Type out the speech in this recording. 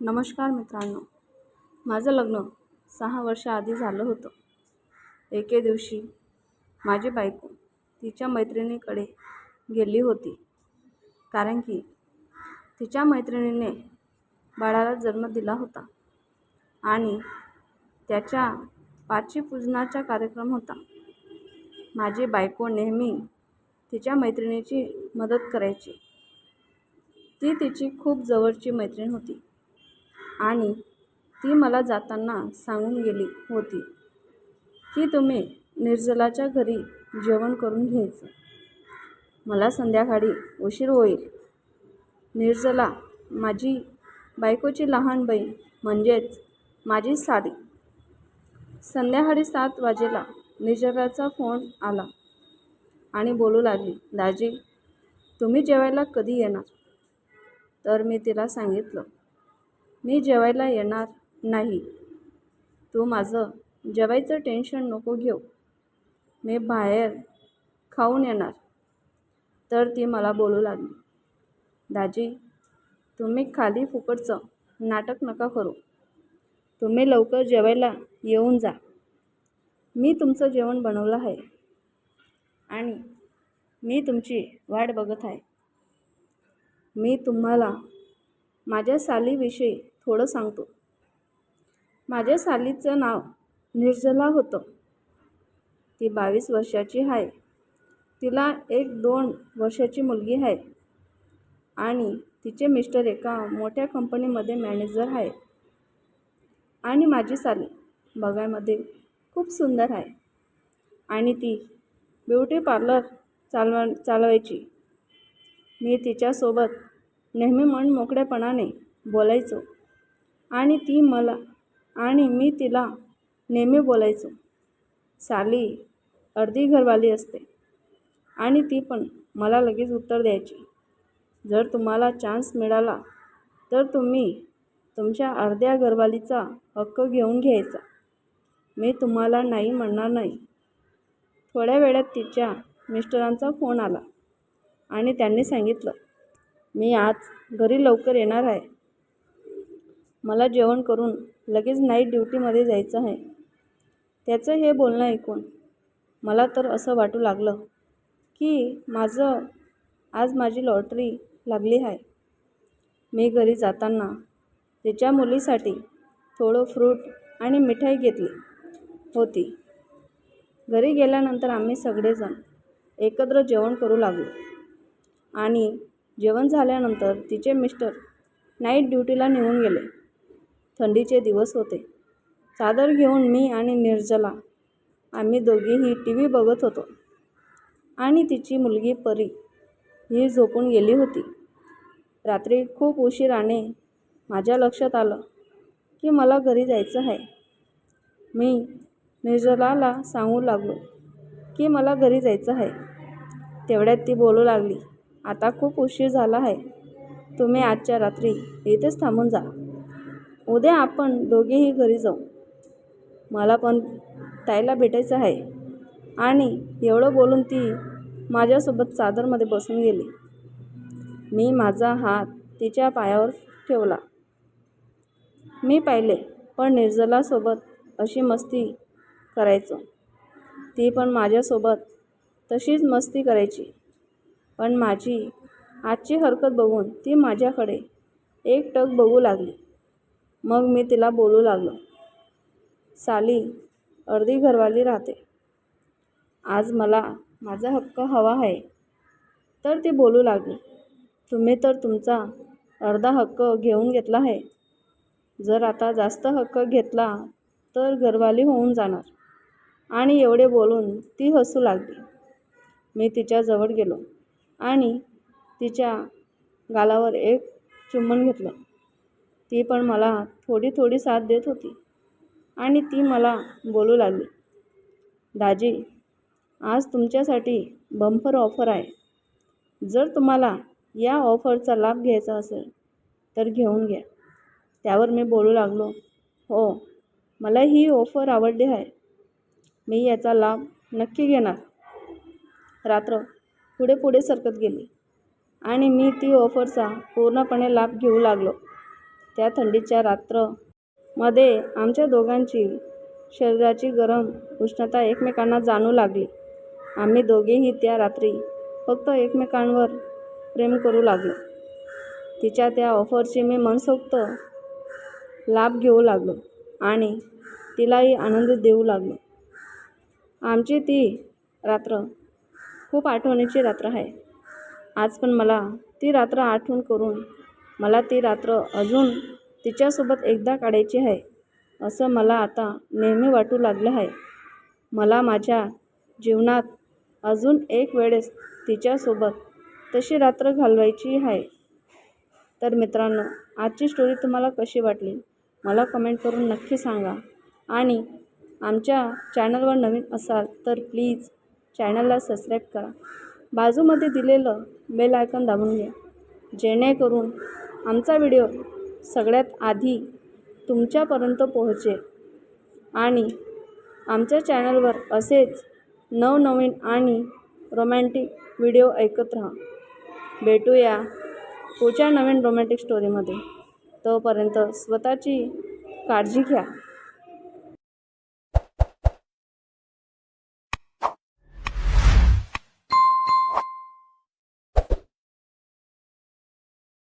नमस्कार मित्रांनो. माझं लग्न सहा वर्षाआधी झालं होतं. एके दिवशी माझी बायको तिच्या मैत्रिणीकडे गेली होती. कारण की तिच्या मैत्रिणीने बाळाला जन्म दिला होता आणि त्याच्या पाचवी पूजनाचा कार्यक्रम होता. माझी बायको नेहमी तिच्या मैत्रिणीची मदत करायची. ती तिची खूप जवळची मैत्रीण होती. आणि ती मला जाताना सांगून गेली होती की तुम्ही निर्जलाच्या घरी जेवण करून घ्यायचं. मला संध्याकाळी उशीर होईल. निर्जला माझी बायकोची लहान बहीण म्हणजेच माझी साडी. संध्याकाळी सात वाजेला निर्जलाचा फोन आला आणि बोलू लागली दाजी तुम्ही जेवायला कधी येणार? तर मी तिला सांगितलं मी जेवायला येणार नाही. तू माझं जेवायचं टेन्शन नको घेऊ. मी बाहेर खाऊन येणार. तर ती मला बोलू लागली. दाजी तुम्ही खाली फुकटचं नाटक नका करू. तुम्ही लवकर जेवायला येऊन जा. मी तुमचं जेवण बनवलं आहे. आणि मी तुमची वाट बघत आहे. मी तुम्हाला माझ्या सालीविषयी थोडं सांगतो. माझ्या सालीचं नाव निर्जला होतं. ती बावीस वर्षाची आहे. तिला एक दोन वर्षाची मुलगी आहे. आणि तिचे मिस्टर एका मोठ्या कंपनीमध्ये मॅनेजर आहे. आणि माझी साली बघायमध्ये खूप सुंदर आहे. आणि ती ब्युटी पार्लर चालवा चालवायची. मी तिच्यासोबत नेहमी मन मोकळेपणाने बोलायचो. आणि ती मला आणि मी तिला नेहमी बोलायचो. साली अर्धी घरवाली असते आणि ती पण मला लगेच उत्तर द्यायची. जर तुम्हाला चान्स मिळाला तर तुम्ही तुमच्या अर्ध्या घरवालीचा हक्क घेऊन घ्यायचा. मी तुम्हाला नाही म्हणणार नाही. थोड्या वेळात तिच्या मिस्टरांचा फोन आला आणि त्यांनी सांगितलं मी आज घरी लवकर येणार आहे. मला जेवण करून लगेच नाईट ड्युटीमध्ये जायचं आहे. त्याचं हे बोलणं ऐकून मला तर असं वाटू लागलं की माझं आज माझी लॉटरी लागली आहे. मी घरी जाताना तिच्या मुलीसाठी थोडं फ्रूट आणि मिठाई घेतली होती. घरी गेल्यानंतर आम्ही सगळेजण एकत्र जेवण करू लागलो आणि जेवण झाल्यानंतर तिचे मिस्टर नाईट ड्युटीला निघून गेले. थंडीचे दिवस होते. चादर घेऊन मी आणि निर्जला आम्ही दोघेही टी व्ही बघत होतो. आणि तिची मुलगी परी ही झोपून गेली होती. रात्री खूप उशिराने माझ्या लक्षात आलं की मला घरी जायचं आहे. मी निर्जलाला सांगू लागलो की मला घरी जायचं आहे. तेवढ्यात ती बोलू लागली आता खूप उशीर झाला आहे. तुम्ही आजच्या रात्री इथेच थांबून जा. उद्या आपण दोघेही घरी जाऊ. मला पण ताईला भेटायचं आहे. आणि एवढं बोलून ती माझ्यासोबत चादरमध्ये बसून गेली. मी माझा हात तिच्या पायावर ठेवला. मी पाहिले पण निर्जलासोबत अशी मस्ती करायचो. ती पण माझ्यासोबत तशीच मस्ती करायची. पण माझी आजची हरकत बघून ती माझ्याकडे एकटक बघू लागली. मग मी तिला बोलू लागलो. साली अर्धी घरवाली राहते. आज मला माझा हक्क हवा आहे. तर ती बोलू लागली. तुम्ही तर तुमचा अर्धा हक्क घेऊन घेतला आहे. जर आता जास्त हक्क घेतला तर घरवाली होऊन जाणार. आणि एवढे बोलून ती हसू लागली. मी तिच्याजवळ गेलो आणि तिच्या गालावर एक चुंबन घेतलं. ती पण मला थोडी थोडी साथ देत होती. आणि ती मला बोलू लागली दाजी आज तुमच्यासाठी बंपर ऑफर आहे. जर तुम्हाला या ऑफरचा लाभ घ्यायचा असेल तर घेऊन घ्या. त्यावर मी बोलू लागलो हो मला ही ऑफर आवडली आहे. मी याचा लाभ नक्की घेणार. रात्र पुढे पुढे सरकत गेली आणि मी ती ऑफरचा पूर्णपणे लाभ घेऊ लागलो. त्या थंडीच्या रात्रमध्ये आमच्या दोघांची शरीराची गरम उष्णता एकमेकांना जाणू लागली. आम्ही दोघेही त्या रात्री फक्त एकमेकांवर प्रेम करू लागलो. तिच्या त्या ऑफरची मी मनसोक्त लाभ घेऊ लागलो आणि तिलाही आनंद देऊ लागलो. आमची ती रात्र खूप आठवणीची रात्र आहे. आज पण मला ती रात्र आठवण करून मला ती रात्र अजून तिच्यासोबत एकदा काढायची आहे असं मला आता नेहमी वाटू लागलं आहे. मला माझ्या जीवनात अजून एक वेळेस तिच्यासोबत तशी रात्र घालवायची आहे. तर मित्रांनो आजची स्टोरी तुम्हाला कशी वाटली? मला कमेंट करून नक्की सांगा. आणि आमच्या चॅनलवर नवीन असाल तर प्लीज चॅनलला सबस्क्राईब करा. बाजूमध्ये दिलेलं बेल आयकन दाबून घ्या. जेणेकरून आमचा व्हिडिओ सगळ्यात आधी तुमच्यापर्यंत पोहोचेल. आणि आमच्या चॅनलवर असेच नवनवीन आणि रोमॅन्टिक व्हिडिओ ऐकत राहा. भेटूया पुढच्या नवीन रोमॅन्टिक स्टोरीमध्ये. तोपर्यंत स्वतःची काळजी घ्या.